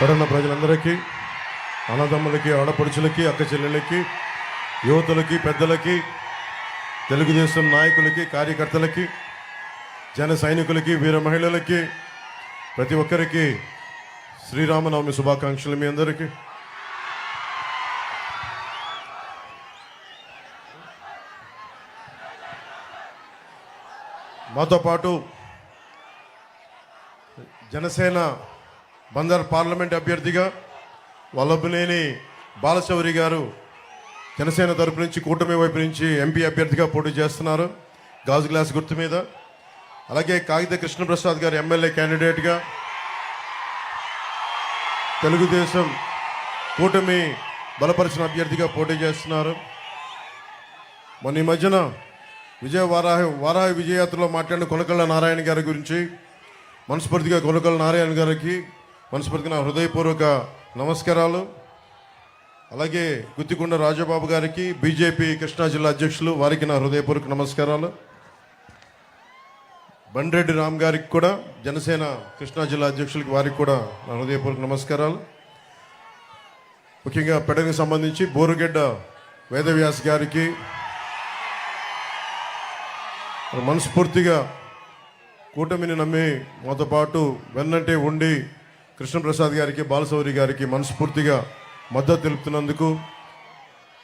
పడున్న ప్రజలందరికీ అన్నదమ్ములకి ఆడపడుచులకి అక్క చెల్లెళ్ళకి యువతులకి పెద్దలకి తెలుగుదేశం నాయకులకి కార్యకర్తలకి జన సైనికులకి వీర మహిళలకి ప్రతి ఒక్కరికి శ్రీరామనవమి శుభాకాంక్షలు మీ అందరికీ. మాతో పాటు జనసేన బందర్ పార్లమెంట్ అభ్యర్థిగా వల్లభనేని బాలచౌరి గారు జనసేన తరపు నుంచి కూటమి వైపు నుంచి ఎంపీ అభ్యర్థిగా పోటీ చేస్తున్నారు. గాజు గ్లాస్ గుర్తు మీద. అలాగే కాగిత కృష్ణప్రసాద్ గారు ఎమ్మెల్యే క్యాండిడేట్గా తెలుగుదేశం కూటమి బలపరిచిన అభ్యర్థిగా పోటీ చేస్తున్నారు. మొన్న ఈ మధ్యన విజయ వారాహ వారాహ విజయయాత్రలో మాట్లాడిన కొనకళ్ళ నారాయణ గారి గురించి మనస్ఫూర్తిగా కొనకళ్ళ నారాయణ గారికి మనస్ఫూర్తిగా నా హృదయపూర్వక నమస్కారాలు. అలాగే గుత్తికొండ రాజబాబు గారికి బీజేపీ కృష్ణా జిల్లా అధ్యక్షులు వారికి నా హృదయపూర్వక నమస్కారాలు. బండ్రెడ్డి రామ్ గారికి కూడా జనసేన కృష్ణా జిల్లా అధ్యక్షులకి వారికి కూడా నా హృదయపూర్వక నమస్కారాలు. ముఖ్యంగా పెడకు సంబంధించి బోరుగడ్డ వేదవ్యాస్ గారికి మనస్ఫూర్తిగా కూటమిని నమ్మి మాతో పాటు వెన్నంటే ఉండి కృష్ణప్రసాద్ గారికి బాలశౌరి గారికి మనస్ఫూర్తిగా మద్దతు తెలుపుతున్నందుకు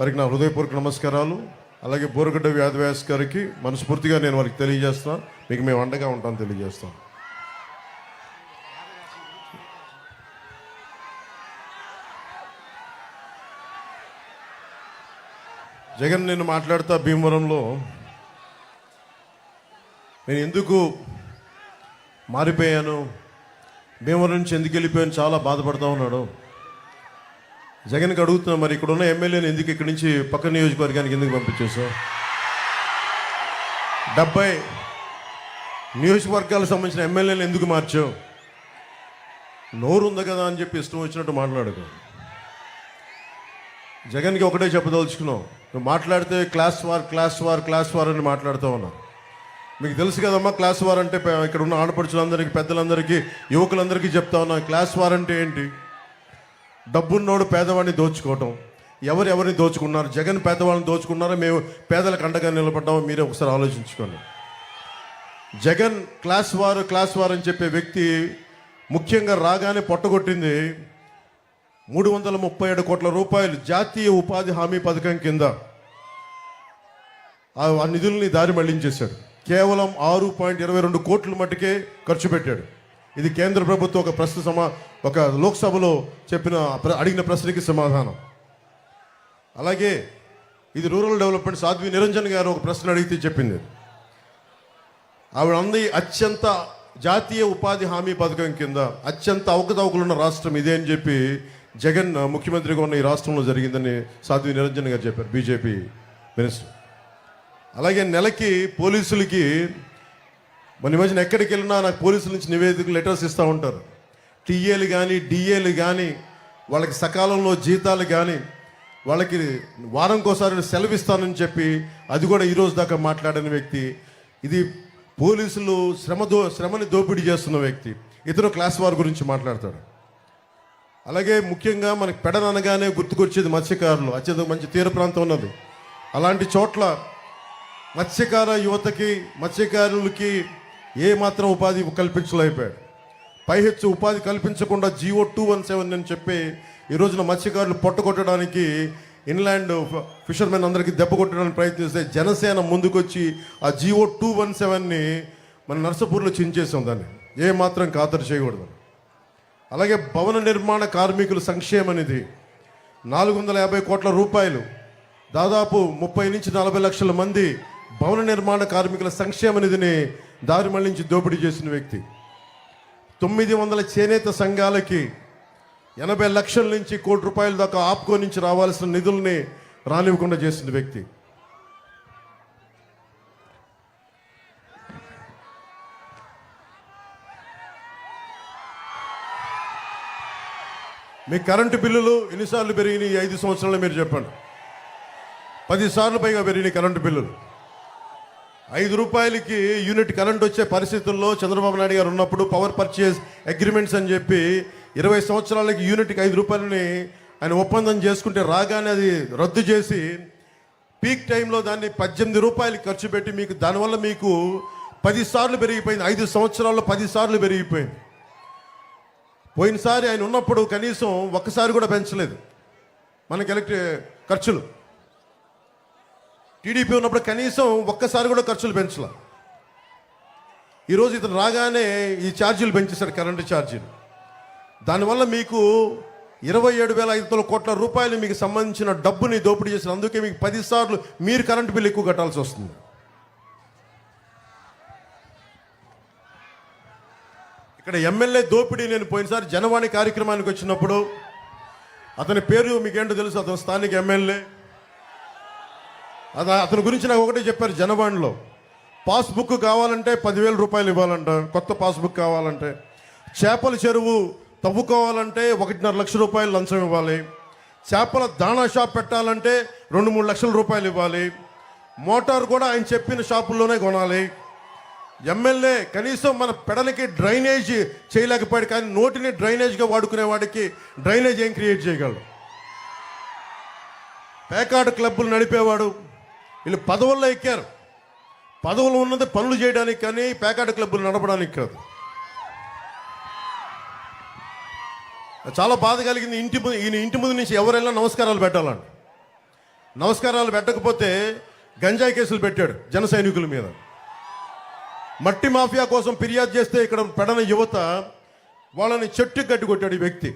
వారికి నా హృదయపూర్వక నమస్కారాలు. అలాగే బోరగడ్డ వ్యాధవ్యాస్ గారికి మనస్ఫూర్తిగా నేను వారికి తెలియజేస్తాను మీకు మేము అండగా ఉంటాను తెలియజేస్తాం. జగన్ నేను మాట్లాడుతా భీమవరంలో. నేను ఎందుకు మారిపోయాను? భీమవరం నుంచి ఎందుకు వెళ్ళిపోయాను చాలా బాధపడతా ఉన్నాడు. జగన్కి అడుగుతున్నా మరి ఇక్కడ ఉన్న ఎమ్మెల్యేని ఎందుకు ఇక్కడి నుంచి పక్క నియోజకవర్గానికి ఎందుకు పంపించేసావు డెబ్బై నియోజకవర్గాలకు సంబంధించిన ఎమ్మెల్యేని ఎందుకు మార్చావు? నోరు ఉంది కదా అని చెప్పి ఇష్టం వచ్చినట్టు మాట్లాడకు. జగన్కి ఒకటే చెప్పదలుచుకున్నావు నువ్వు మాట్లాడితే class war class war class war అని మాట్లాడుతూ ఉన్నావు మీకు తెలుసు కదమ్మా క్లాస్ వార్ అంటే ఇక్కడ ఉన్న ఆడపడుచులందరికీ పెద్దలందరికీ యువకులందరికీ చెప్తా ఉన్నా క్లాస్ వార్ అంటే ఏంటి? డబ్బున్నోడు పేదవాడిని దోచుకోవటం. ఎవరు ఎవరిని దోచుకున్నారు? జగన్ పేదవాళ్ళని దోచుకున్నారో? మేము పేదలకు అండగా నిలబడ్డామో? మీరే ఒకసారి ఆలోచించుకోండి. జగన్ క్లాస్ వారు క్లాస్ వారు అని చెప్పే వ్యక్తి ముఖ్యంగా రాగానే పొట్టగొట్టింది మూడు వందల ముప్పై ఏడు కోట్ల రూపాయలు జాతీయ ఉపాధి హామీ పథకం కింద. ఆ ఆ నిధుల్ని దారి మళ్ళించేశాడు. కేవలం ఆరు పాయింట్ ఇరవై రెండు కోట్ల మట్టుకే ఖర్చు పెట్టాడు. ఇది కేంద్ర ప్రభుత్వం ఒక ప్రశ్న సమా ఒక లోక్సభలో చెప్పిన ప్ర- అడిగిన ప్రశ్నకి సమాధానం. అలాగే ఇది రూరల్ డెవలప్మెంట్ సాధ్వి నిరంజన్ గారు ఒక ప్రశ్న అడిగితే చెప్పింది. ఆవిడ అంది అత్యంత జాతీయ ఉపాధి హామీ పథకం కింద అత్యంత అవకతవకలున్న రాష్ట్రం ఇదే అని చెప్పి జగన్ ముఖ్యమంత్రిగా ఉన్న ఈ రాష్ట్రంలో జరిగిందని సాధ్వి నిరంజన్ గారు చెప్పారు బీజేపీ మినిస్టర్. అలాగే నెలకి పోలీసులకి మన ఈ మధ్యన ఎక్కడికి వెళ్ళినా నాకు పోలీసుల నుంచి నివేదికలు లెటర్స్ ఇస్తూ ఉంటారు. టీఏలు కానీ డిఏలు కానీ వాళ్ళకి సకాలంలో జీతాలు కానీ వాళ్ళకి వారంకోసారి సెలవు ఇస్తానని చెప్పి అది కూడా ఈరోజు దాకా మాట్లాడిన వ్యక్తి ఇది పోలీసులు శ్రమ దో శ్రమని దోపిడీ చేస్తున్న వ్యక్తి ఇతను క్లాస్ వార్ గురించి మాట్లాడతాడు. అలాగే ముఖ్యంగా మనకి పెడననగానే గుర్తుకొచ్చేది మత్స్యకారులు అత్యంత మంచి తీర ప్రాంతం ఉన్నది. అలాంటి చోట్ల మత్స్యకార యువతకి మత్స్యకారులకి ఏ మాత్రం ఉపాధి కల్పించలేకపోయాడు. పైహెచ్చు ఉపాధి కల్పించకుండా జియో టూ వన్ సెవెన్ అని చెప్పి ఈ రోజున మత్స్యకారులు పొట్టగొట్టడానికి ఇన్లాండ్ ఫ- ఫిషర్మెన్ అందరికీ దెబ్బ కొట్టడానికి ప్రయత్నిస్తే జనసేన ముందుకొచ్చి ఆ జియో టూ వన్ సెవెన్ని మన నర్సపూర్లో చించేసాం దాన్ని. ఏమాత్రం ఖాతరు చేయకూడదు. అలాగే భవన నిర్మాణ కార్మికుల సంక్షేమ నిధి నాలుగు వందల యాభై కోట్ల రూపాయలు. దాదాపు ముప్పై నుంచి నలభై లక్షల మంది భవన నిర్మాణ కార్మికుల సంక్షేమ నిధిని దారి మళ్ళించి దోపిడీ చేసిన వ్యక్తి. తొమ్మిది వందల చేనేత సంఘాలకి ఎనభై లక్షల నుంచి కోటి రూపాయల దాకా ఆప్కో నుంచి రావాల్సిన నిధుల్ని రానివ్వకుండా చేసిన వ్యక్తి. మీ కరెంటు బిల్లులు ఎన్నిసార్లు పెరిగినాయి? ఐదు సంవత్సరాలు మీరు చెప్పండి. పదిసార్లు పైగా పెరిగినాయి కరెంటు బిల్లులు. ఐదు రూపాయలకి యూనిట్ కరెంట్ వచ్చే పరిస్థితుల్లో చంద్రబాబు నాయుడు గారు ఉన్నప్పుడు పవర్ పర్చేస్ అగ్రిమెంట్స్ అని చెప్పి ఇరవై సంవత్సరాలకి యూనిట్కి ఐదు రూపాయలని ఆయన ఒప్పందం చేసుకుంటే రాగానే అది రద్దు చేసి పీక్ టైంలో దాన్ని పద్దెనిమిది రూపాయలు ఖర్చు పెట్టి మీకు దానివల్ల మీకు పది సార్లు పెరిగిపోయింది. ఐదు సంవత్సరాల్లో పది సార్లు పెరిగిపోయింది. పోయినసారి ఆయన ఉన్నప్పుడు కనీసం ఒక్కసారి కూడా పెంచలేదు. మనకి ఎలక్ట్రి ఖర్చులు. టీడీపీ ఉన్నప్పుడు కనీసం ఒక్కసారి కూడా ఖర్చులు పెంచలే. ఈరోజు ఇతను రాగానే ఈ ఛార్జీలు పెంచేశారు కరెంటు ఛార్జీలు. దానివల్ల మీకు ఇరవై ఏడు వేల ఐదు వందల కోట్ల రూపాయలు మీకు సంబంధించిన డబ్బుని దోపిడీ చేసిన అందుకే మీకు పది సార్లు మీరు కరెంటు బిల్లు ఎక్కువ కట్టాల్సి వస్తుంది. ఇక్కడ ఎమ్మెల్యే దోపిడీ నేను పోయినసారి జనవాణి కార్యక్రమానికి వచ్చినప్పుడు అతని పేరు మీకేంటో తెలుసు. అతను స్థానిక ఎమ్మెల్యే. అది అతని గురించి నాకు ఒకటే చెప్పారు జనవాణిలో పాస్బుక్ కావాలంటే పదివేల రూపాయలు ఇవ్వాలంట. కొత్త పాస్బుక్ కావాలంటే. చేపల చెరువు తవ్వుకోవాలంటే ఒకటిన్నర లక్ష రూపాయలు లంచం ఇవ్వాలి. చేపల దాణా షాప్ పెట్టాలంటే రెండు మూడు లక్షల రూపాయలు ఇవ్వాలి. మోటార్ కూడా ఆయన చెప్పిన షాపుల్లోనే కొనాలి. ఎమ్మెల్యే కనీసం మన పెడలకి డ్రైనేజ్ చేయలేకపోయాడు కానీ నోటిని డ్రైనేజ్గా వాడుకునే వాడికి డ్రైనేజ్ ఏం క్రియేట్ చేయగలడు? పేకాట క్లబ్బులు నడిపేవాడు వీళ్ళు పదవుల్లో ఎక్కారు. పదవులు ఉన్నది పనులు చేయడానికి కానీ పేకాట క్లబ్బులు నడపడానికి కాదు. చాలా బాధ కలిగింది ఇంటి ముందు ఈయన ఇంటి ముందు నుంచి ఎవరైనా నమస్కారాలు పెట్టాలండి నమస్కారాలు పెట్టకపోతే గంజాయి కేసులు పెట్టాడు జన సైనికుల మీద. మట్టి మాఫియా కోసం ఫిర్యాదు చేస్తే ఇక్కడ పడన యువత వాళ్ళని చెట్టు గడ్డి కొట్టాడు ఈ వ్యక్తి.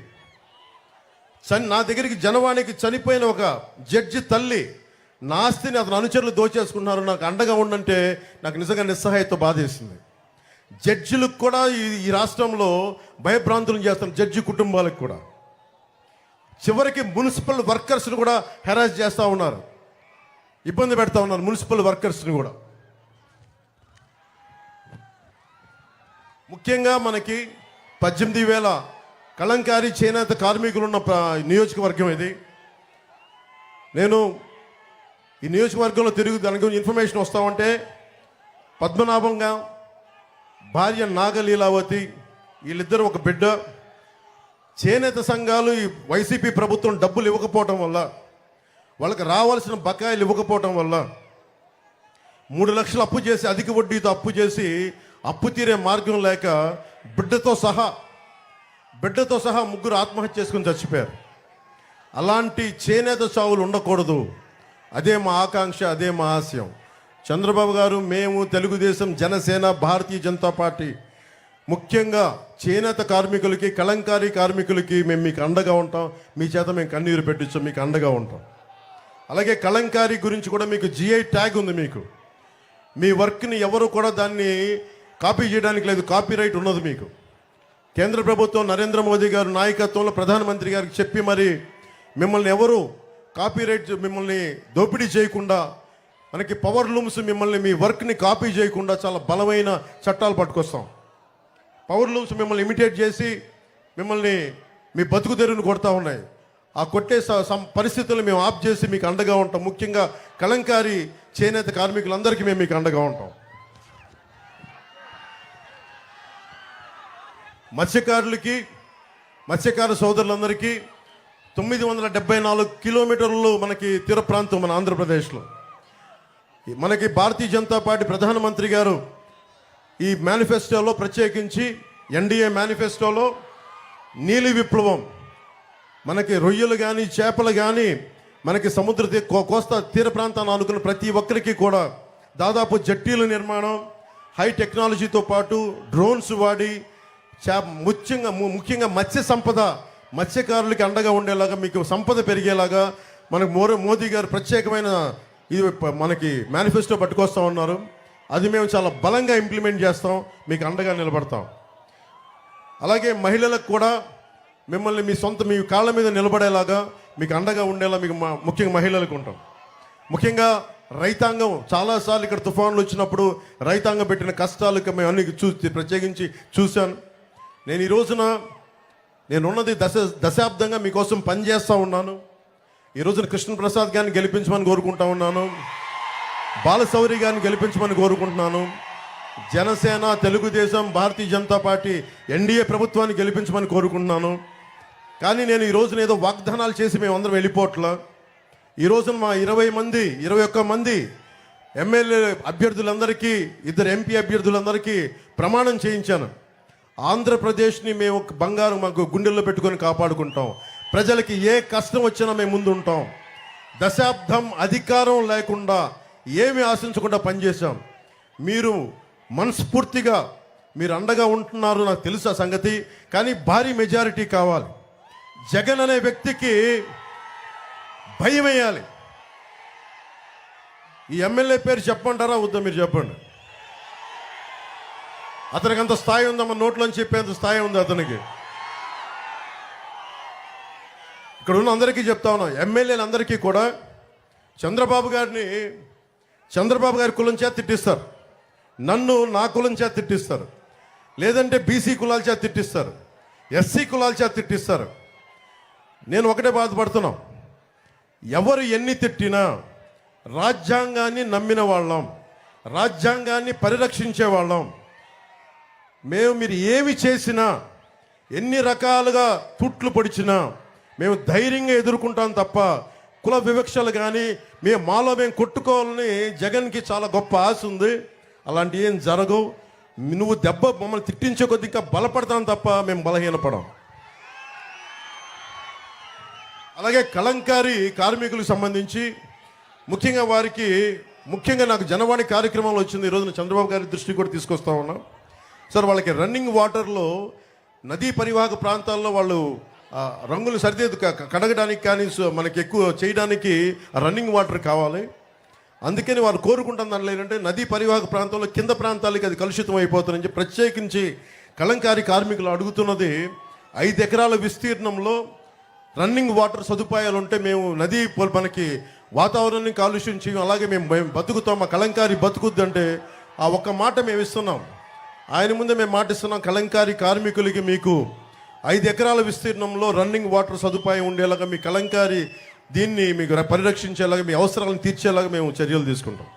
చని నా దగ్గరికి జనవాణికి చనిపోయిన ఒక జడ్జి తల్లి నా ఆస్తిని అతను అనుచరులు దోచేసుకున్నారు. నాకు అండగా ఉండంటే నాకు నిజంగా నిస్సహాయత బాధేసింది. జడ్జిలకు కూడా ఈ ఈ రాష్ట్రంలో భయభ్రాంతులు చేస్తాం జడ్జి కుటుంబాలకు కూడా. చివరికి మున్సిపల్ వర్కర్స్ని కూడా హెరాస్ చేస్తూ ఉన్నారు. ఇబ్బంది పెడతా ఉన్నారు మున్సిపల్ వర్కర్స్ని కూడా. ముఖ్యంగా మనకి పద్దెనిమిది వేల కళంకారి చేనేత కార్మికులు ఉన్న నియోజకవర్గం ఇది. నేను ఈ నియోజకవర్గంలో తిరుగు దాని గురించి ఇన్ఫర్మేషన్ వస్తామంటే పద్మనాభంగా భార్య నాగలీలావతి వీళ్ళిద్దరు ఒక బిడ్డ. చేనేత సంఘాలు ఈ వైసీపీ ప్రభుత్వం డబ్బులు ఇవ్వకపోవటం వల్ల వాళ్ళకి రావాల్సిన బకాయిలు ఇవ్వకపోవటం వల్ల మూడు లక్షలు అప్పు చేసి అధిక వడ్డీతో అప్పు చేసి అప్పు తీరే మార్గం లేక బిడ్డతో సహా బిడ్డతో సహా ముగ్గురు ఆత్మహత్య చేసుకుని చచ్చిపోయారు. అలాంటి చేనేత చావులు ఉండకూడదు. అదే మా ఆకాంక్ష అదే మా ఆశయం. చంద్రబాబు గారు మేము తెలుగుదేశం జనసేన భారతీయ జనతా పార్టీ. ముఖ్యంగా చేనేత కార్మికులకి కళంకారీ కార్మికులకి మేము మీకు అండగా ఉంటాం. మీ చేత మేము కన్నీరు పెట్టించాం మీకు అండగా ఉంటాం. అలాగే కళంకారీ గురించి కూడా మీకు జిఐ ట్యాగ్ ఉంది మీకు. మీ వర్క్ని ఎవరు కూడా దాన్ని కాపీ చేయడానికి లేదు కాపీ రైట్ ఉన్నది మీకు. కేంద్ర ప్రభుత్వం నరేంద్ర మోదీ గారు నాయకత్వంలో ప్రధానమంత్రి గారికి చెప్పి మరి మిమ్మల్ని ఎవరు కాపీరైట్ మిమ్మల్ని దోపిడీ చేయకుండా మనకి పవర్ లూమ్స్ మిమ్మల్ని మీ వర్క్ని కాపీ చేయకుండా చాలా బలమైన చట్టాలు పట్టుకొస్తాం. పవర్ లూమ్స్ మిమ్మల్ని ఇమిటేట్ చేసి మిమ్మల్ని మీ బతుకు తెరువును కొడతా ఉన్నాయి. ఆ కొట్టే సం- పరిస్థితులు మేము ఆఫ్ చేసి మీకు అండగా ఉంటాం. ముఖ్యంగా కలంకారీ చేనేత కార్మికులందరికీ మేము మీకు అండగా ఉంటాం. మత్స్యకారులకి మత్స్యకార సోదరులందరికీ తొమ్మిది వందల డెబ్బై నాలుగు కిలోమీటర్లు మనకి తీర ప్రాంతం మన ఆంధ్రప్రదేశ్లో. మనకి భారతీయ జనతా పార్టీ ప్రధానమంత్రి గారు ఈ మేనిఫెస్టోలో ప్రత్యేకించి ఎన్డీఏ మేనిఫెస్టోలో నీలి విప్లవం మనకి రొయ్యలు కానీ చేపలు కానీ మనకి సముద్ర తీ- కో- కోస్తా తీర ప్రాంతాన్ని ఆనుకున్న ప్రతి ఒక్కరికి కూడా దాదాపు జట్టీల నిర్మాణం హై టెక్నాలజీతో పాటు డ్రోన్స్ వాడి చా ముఖ్యంగా ము- ముఖ్యంగా మత్స్య సంపద మత్స్యకారులకి అండగా ఉండేలాగా మీకు సంపద పెరిగేలాగా మనకు మోర మోదీ గారు ప్రత్యేకమైన ఇది మనకి మేనిఫెస్టో పట్టుకొస్తా ఉన్నారు. అది మేము చాలా బలంగా ఇంప్లిమెంట్ చేస్తాం మీకు అండగా నిలబడతాం. అలాగే మహిళలకు కూడా మిమ్మల్ని మీ సొంత మీ కాళ్ళ మీద నిలబడేలాగా మీకు అండగా ఉండేలా మీకు మా- ముఖ్యంగా మహిళలకు ఉంటాం. ముఖ్యంగా రైతాంగం చాలాసార్లు ఇక్కడ తుఫాన్లు వచ్చినప్పుడు రైతాంగం పెట్టిన కష్టాలు మేము అన్ని చూ ప్రత్యేకించి చూశాను. నేను ఈ రోజున నేను ఉన్నది దశ దశాబ్దంగా మీకోసం పనిచేస్తూ ఉన్నాను. ఈరోజున కృష్ణప్రసాద్ గారిని గెలిపించమని కోరుకుంటా ఉన్నాను. బాలశౌరి గారిని గెలిపించమని కోరుకుంటున్నాను. జనసేన తెలుగుదేశం భారతీయ జనతా పార్టీ ఎన్డీఏ ప్రభుత్వాన్ని గెలిపించమని కోరుకుంటున్నాను. కానీ నేను ఈ రోజున ఏదో వాగ్దానాలు చేసి మేమందరం వెళ్ళిపోవట్లా. ఈ రోజున మా ఇరవై మంది ఇరవై ఒక్క మంది ఎమ్మెల్యే అభ్యర్థులందరికీ ఇద్దరు ఎంపీ అభ్యర్థులందరికీ ప్రమాణం చేయించాను. ఆంధ్రప్రదేశ్ని మేము బంగారం మాకు గుండెల్లో పెట్టుకొని కాపాడుకుంటాం. ప్రజలకి ఏ కష్టం వచ్చినా మేము ముందు ఉంటాం దశాబ్దం అధికారం లేకుండా ఏమి ఆశించకుండా పనిచేశాం. మీరు మనస్ఫూర్తిగా మీరు అండగా ఉంటున్నారు నాకు తెలుసు ఆ సంగతి కానీ భారీ మెజారిటీ కావాలి. జగన్ అనే వ్యక్తికి భయం వేయాలి ఈ ఎమ్మెల్యే పేరు చెప్పంటారా వద్దా మీరు చెప్పండి. అతనికి అంత స్థాయి ఉందమ్మ నోట్లోంచి చెప్పేంత స్థాయి ఉంది అతనికి. ఇక్కడ ఉన్న అందరికీ చెప్తా ఉన్నాం ఎమ్మెల్యేలందరికీ కూడా చంద్రబాబు గారిని చంద్రబాబు గారి కులం చేత తిట్టిస్తారు. నన్ను నా కులం చేత తిట్టిస్తారు. లేదంటే బీసీ కులాల చేత తిట్టిస్తారు. ఎస్సీ కులాల చేత తిట్టిస్తారు. నేను ఒకటే బాధపడుతున్నాం. ఎవరు ఎన్ని తిట్టినా రాజ్యాంగాన్ని నమ్మిన వాళ్ళం రాజ్యాంగాన్ని పరిరక్షించే వాళ్ళం. మేము మీరు ఏమి చేసినా ఎన్ని రకాలుగా తుట్లు పొడిచినా మేము ధైర్యంగా ఎదుర్కొంటాం తప్ప కుల వివక్షలు కానీ మేము మాలో మేము కొట్టుకోవాలని జగన్కి చాలా గొప్ప ఆశ ఉంది. అలాంటి ఏం జరగవు. నువ్వు దెబ్బ మమ్మల్ని తిట్టించే కొద్ది ఇంకా బలపడతాం తప్ప మేము బలహీనపడం. అలాగే కలంకారి కార్మికులకు సంబంధించి ముఖ్యంగా వారికి ముఖ్యంగా నాకు జనవాణి కార్యక్రమంలో వచ్చింది ఈ రోజున చంద్రబాబు గారి దృష్టికి కూడా తీసుకొస్తా ఉన్నాం. సార్ వాళ్ళకి రన్నింగ్ వాటర్లో నదీ పరివాహక ప్రాంతాల్లో వాళ్ళు రంగులు సరిదేదు క- కడగడానికి కానీ సో మనకి ఎక్కువ చేయడానికి రన్నింగ్ వాటర్ కావాలి. అందుకని వారు కోరుకుంటున్న దానిలో ఏంటంటే నదీ పరివాహక ప్రాంతంలో కింద ప్రాంతాలకి అది కలుషితం అయిపోతుందని ప్రత్యేకించి కలంకారీ కార్మికులు అడుగుతున్నది ఐదు ఎకరాల విస్తీర్ణంలో రన్నింగ్ వాటర్ సదుపాయాలు ఉంటే మేము నదీ మనకి వాతావరణాన్ని కాలుష్యం చేయం అలాగే మేము బతుకుతాం మా కలంకారి బతుకుద్దంటే ఆ ఒక్క మాట మేము ఇస్తున్నాం. ఆయన ముందే మేము మాటిస్తున్నాం కలంకారి కార్మికులకి మీకు ఐదు ఎకరాల విస్తీర్ణంలో రన్నింగ్ వాటర్ సదుపాయం ఉండేలాగా మీ కలంకారి దీన్ని మీకు పరిరక్షించేలాగా మీ అవసరాలను తీర్చేలాగా మేము చర్యలు తీసుకుంటాం.